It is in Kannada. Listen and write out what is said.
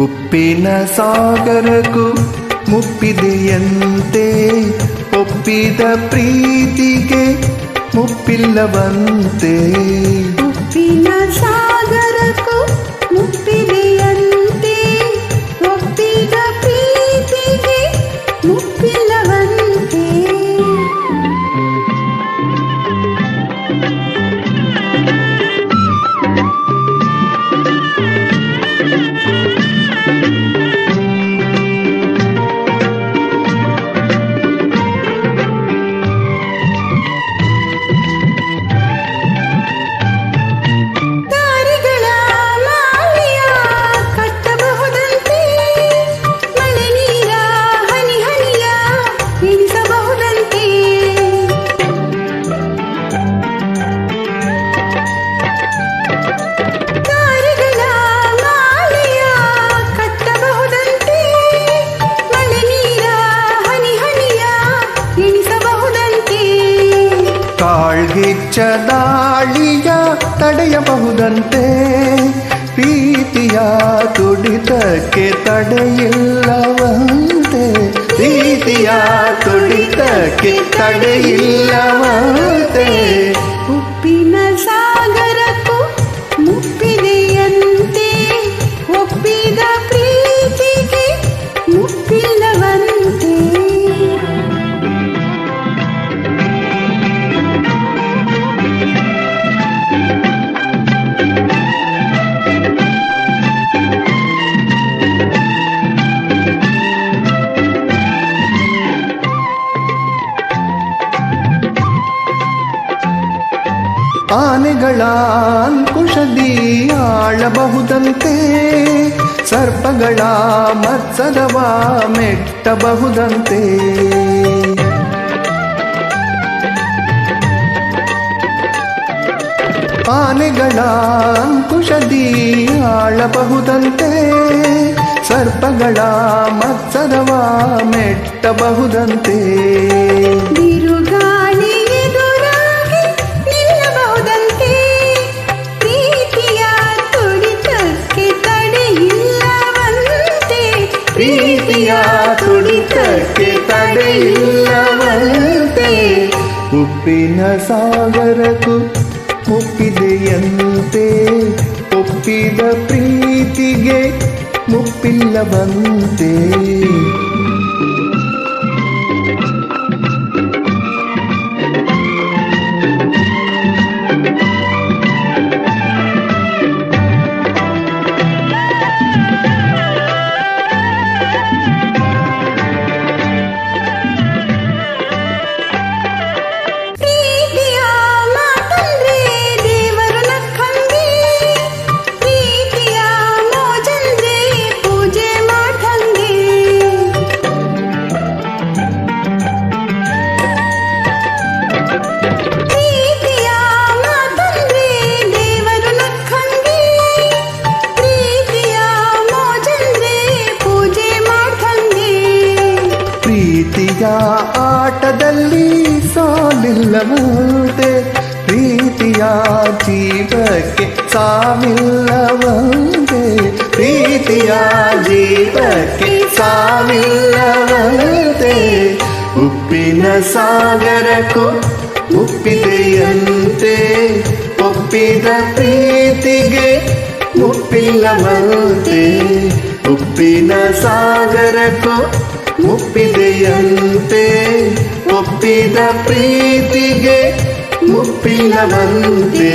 ಉಪ್ಪಿನ ಸಾಗರಕ್ಕೂ ಮುಪ್ಪಿದೆಯಂತೆ. ಒಪ್ಪಿದ ಪ್ರೀತಿಗೆ ಮುಪ್ಪಿಲ್ಲವಂತೆ. ಕಾಳ್ಗಿಚ್ಚ ದಾಳಿಯ ತಡೆಯಬಹುದಂತೆ ಪ್ರೀತಿಯ ತುಡಿತಕ್ಕೆ ತಡೆಯಿಲ್ಲವಂತೆ ಪ್ರೀತಿಯ ತುಡಿತಕ್ಕೆ ತಡೆಯಿಲ್ಲವಂತೆ. ಉಪ್ಪಿನ ಸಾಗರಕ್ಕೂ ಮುಪ್ಪಿದೆಯಂತೆ. ಆನೆಗಳ ಅಂಕುಶದಿ ಆಳಬಹುದಂತೆ ಸರ್ಪಗಳ ಮತ್ಸರವ ಮೆಟ್ಟಬಹುದಂತೆ. ಆನೆಗಳ ಅಂಕುಶದಿ ಆಳಬಹುದಂತೆ ಸರ್ಪಗಳ ಮತ್ಸರವ ಮೆಟ್ಟಬಹುದಂತೆ. ತುಡಿತಕ್ಕೆ ತಡೆಯಿಲ್ಲವಂತೆ ಉಪ್ಪಿನ ಸಾಗರಕ್ಕೂ ಮುಪ್ಪಿದೆಯಂತೆ ಒಪ್ಪಿದ ಪ್ರೀತಿಗೆ ಮುಪ್ಪಿಲ್ಲವಂತೆ ಪ್ರೀತಿಯ ಆಟದಲ್ಲಿ ಸೋಲಿಲ್ಲವಂತೆ ಪ್ರೀತಿಯ ಜೀವಕ್ಕೆ ಸಾವಿಲ್ಲವಂತೆ ಪ್ರೀತಿಯ ಜೀವಕ್ಕೆ ಸಾವಿಲ್ಲವಂತೆ ಉಪ್ಪಿನ ಸಾಗರಕ್ಕೂ ಉಪ್ಪಿದೆಯಂತೆ. ಒಪ್ಪಿದ ಪ್ರೀತಿಗೆ ಮುಪ್ಪಿಲ್ಲವಂತೆ ಉಪ್ಪಿನ ಸಾಗರಕ್ಕೂ ಮುಪ್ಪಿದೆಯಂತೆ ಒಪ್ಪಿದ ಪ್ರೀತಿಗೆ ಮುಪ್ಪಿಲ್ಲವಂತೆ